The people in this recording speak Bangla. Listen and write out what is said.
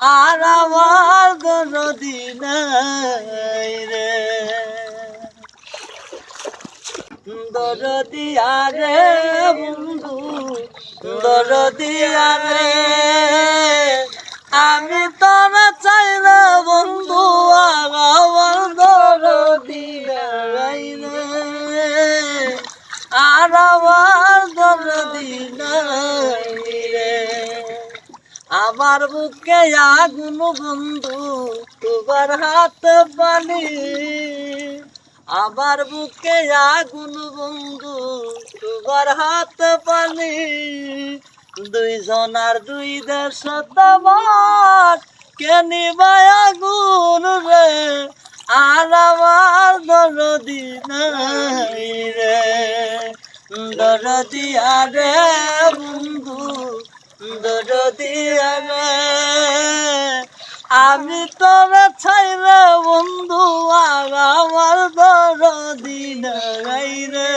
আর আমার দরদি নাই রে। দরদি আরে বন্ধু, দরদি আরে, আমি তোর চাই না বন্ধু, আর আমার দরদি নাই রে। আর আমার দরদি রে আমার বুকে আগুন বন্ধু, তোমার হাত পানি আমার বুকে আগুন বন্ধু, তোমার হাত পানি দুইজনার দুই দেশ তোমার, কে নিবাই আগুন রে? আর আমার দরদি নাই রে। দরদি আরে বন্ধু দরদি দিয়ে আমি তোর ছাইলে বন্ধু আর আমার দর দিন রে।